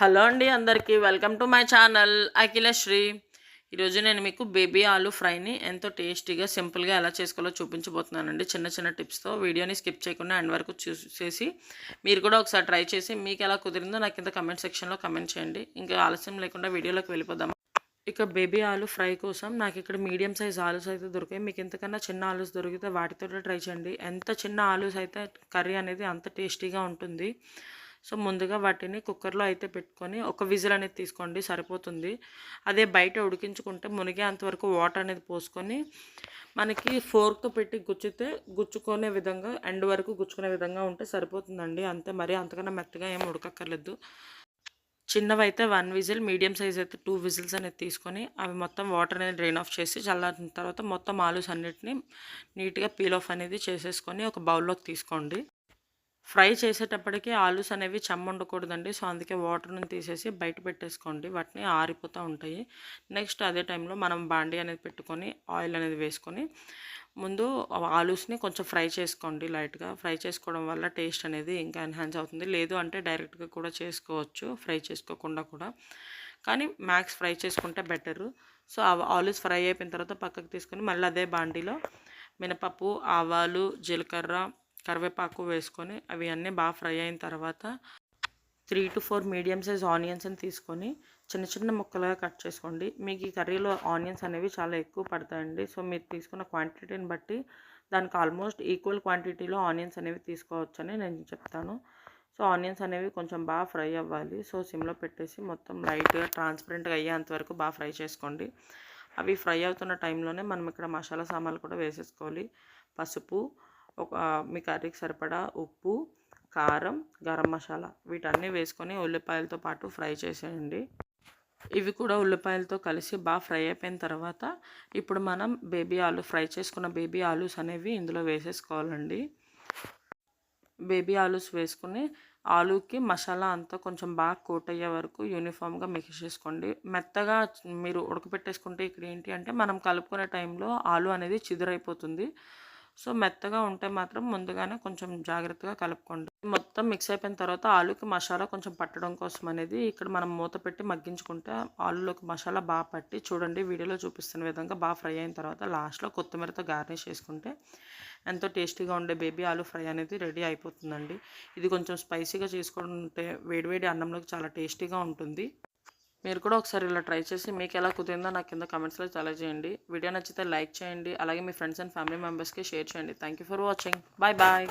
Hello అండి అందరికీ. Welcome to my channel. Akhilasri. ఈరోజు నేను మీకు బేబీ ఆలు ఫ్రైని ఎంతో టేస్టీగా సింపుల్గా ఎలా చేసుకోవాలో చూపించబోతున్నానండి. చిన్న చిన్న టిప్స్తో వీడియోని స్కిప్ చేయకుండా ఎండ్ వరకు చూసేసి మీరు కూడా ఒకసారి ట్రై చేసి మీకు ఎలా కుదిరిందో నాకు కింద కమెంట్ సెక్షన్లో కమెంట్ చేయండి. ఇంకా ఆలస్యం లేకుండా వీడియోలోకి వెళ్ళిపోదాం ఇక బేబీ ఆలు ఫ్రై కోసం నాకు ఇక్కడ మీడియం సైజ్ ఆలూస్ అయితే దొరికాయి. మీకు ఇంతకన్నా చిన్న ఆలూస్ దొరికితే వాటితో ట్రై చేయండి. ఎంత చిన్న ఆలూస్ అయితే కర్రీ అనేది అంత టేస్టీగా ఉంటుంది. సో ముందుగా వాటిని కుక్కర్లో అయితే పెట్టుకొని ఒక విజిల్ అనేది తీసుకోండి సరిపోతుంది. అదే బయట ఉడికించుకుంటే మునిగే అంతవరకు వాటర్ అనేది పోసుకొని మనకి ఫోర్క్ పెట్టి గుచ్చితే గుచ్చుకునే విధంగా ఎండ్ వరకు గుచ్చుకునే విధంగా ఉంటే సరిపోతుందండి. అంతే మరి అంతకన్నా మెత్తగా ఏం ఉడకక్కర్లేదు. చిన్నవి అయితే వన్ విజిల్ మీడియం సైజ్ అయితే టూ విజిల్స్ అనేది తీసుకొని అవి మొత్తం వాటర్ అనేది డ్రైన్ ఆఫ్ చేసి చల్లారిన తర్వాత మొత్తం ఆలూస్ అన్నిటిని నీట్గా పీల్ ఆఫ్ అనేది చేసేసుకొని ఒక బౌల్లోకి తీసుకోండి. ఫ్రై చేసేటప్పటికి ఆలూస్ అనేవి చెమ్మ ఉండకూడదండి. సో అందుకే వాటర్ని తీసేసి బయట పెట్టేసుకోండి. వాటిని ఆరిపోతూ ఉంటాయి. నెక్స్ట్ అదే టైంలో మనం బాండీ అనేది పెట్టుకొని ఆయిల్ అనేది వేసుకొని ముందు ఆలూస్ని కొంచెం ఫ్రై చేసుకోండి లైట్గా. ఫ్రై చేసుకోవడం వల్ల టేస్ట్ అనేది ఇంకా ఎన్హాన్స్ అవుతుంది. లేదు అంటే డైరెక్ట్గా కూడా చేసుకోవచ్చు ఫ్రై చేసుకోకుండా కూడా. కానీ మ్యాక్స్ ఫ్రై చేసుకుంటే బెటరు. సో ఆలూస్ ఫ్రై అయిపోయిన తర్వాత పక్కకు తీసుకొని మళ్ళీ అదే బాండీలో మినపప్పు ఆవాలు జీలకర్ర కరివేపాకు వేసుకొని అవి అన్నీ బాగా ఫ్రై అయిన తర్వాత three to four medium size ఆనియన్స్ని తీసుకొని చిన్న చిన్న ముక్కలుగా కట్ చేసుకోండి. మీకు ఈ కర్రీలో ఆనియన్స్ అనేవి చాలా ఎక్కువ పడతాయండి. సో మీరు తీసుకున్న క్వాంటిటీని బట్టి దానికి ఆల్మోస్ట్ ఈక్వల్ క్వాంటిటీలో ఆనియన్స్ అనేవి తీసుకోవచ్చని నేను చెప్తాను. సో ఆనియన్స్ అనేవి కొంచెం బాగా ఫ్రై అవ్వాలి. సో సిమ్లో పెట్టేసి మొత్తం లైట్గా ట్రాన్స్పరెంట్గా అయ్యేంత వరకు బాగా ఫ్రై చేసుకోండి. అవి ఫ్రై అవుతున్న టైంలోనే మనం ఇక్కడ మసాలా సామాన్లు కూడా వేసేసుకోవాలి. పసుపు ఒక మీ కర్రీకి సరిపడా ఉప్పు కారం గరం మసాలా వీటన్నీ వేసుకొని ఉల్లిపాయలతో పాటు ఫ్రై చేసేయండి. ఇవి కూడా ఉల్లిపాయలతో కలిసి బాగా ఫ్రై అయిపోయిన తర్వాత ఇప్పుడు మనం బేబీ ఆలు ఫ్రై చేసుకున్న బేబీ ఆలూస్ అనేవి ఇందులో వేసేసుకోవాలండి. బేబీ ఆలూస్ వేసుకుని ఆలూకి మసాలా అంతా కొంచెం బాగా కోట్ అయ్యే వరకు యూనిఫామ్గా మిక్స్ చేసుకోండి. మెత్తగా మీరు ఉడకపెట్టేసుకుంటే ఇక్కడ ఏంటి అంటే మనం కలుపుకునే టైంలో ఆలు అనేది చిదురైపోతుంది. సో మెత్తగా ఉంటే మాత్రం ముందుగానే కొంచెం జాగ్రత్తగా కలుపుకోండి. మొత్తం మిక్స్ అయిపోయిన తర్వాత ఆలుకి మసాలా కొంచెం పట్టడం కోసం అనేది ఇక్కడ మనం మూత పెట్టి మగ్గించుకుంటే ఆలులోకి మసాలా బాగా పట్టి చూడండి వీడియోలో చూపిస్తున్న విధంగా బాగా ఫ్రై అయిన తర్వాత లాస్ట్లో కొత్తిమీరతో గార్నిష్ చేసుకుంటే ఎంతో టేస్టీగా ఉండే బేబీ ఆలు ఫ్రై అనేది రెడీ అయిపోతుందండి. ఇది కొంచెం స్పైసీగా చేసుకుంటే వేడివేడి అన్నంలోకి చాలా టేస్టీగా ఉంటుంది. మీరు కూడా ఒకసారి ఇలా ట్రై చేసి మీకు ఎలా కుదిరిందో నాకు కింద కమెంట్స్లో తెలియజేయండి. వీడియో నచ్చితే లైక్ చేయండి. అలాగే మీ ఫ్రెండ్స్ అండ్ ఫ్యామిలీ మెంబర్స్కి షేర్ చేయండి. Thank for watching bye bye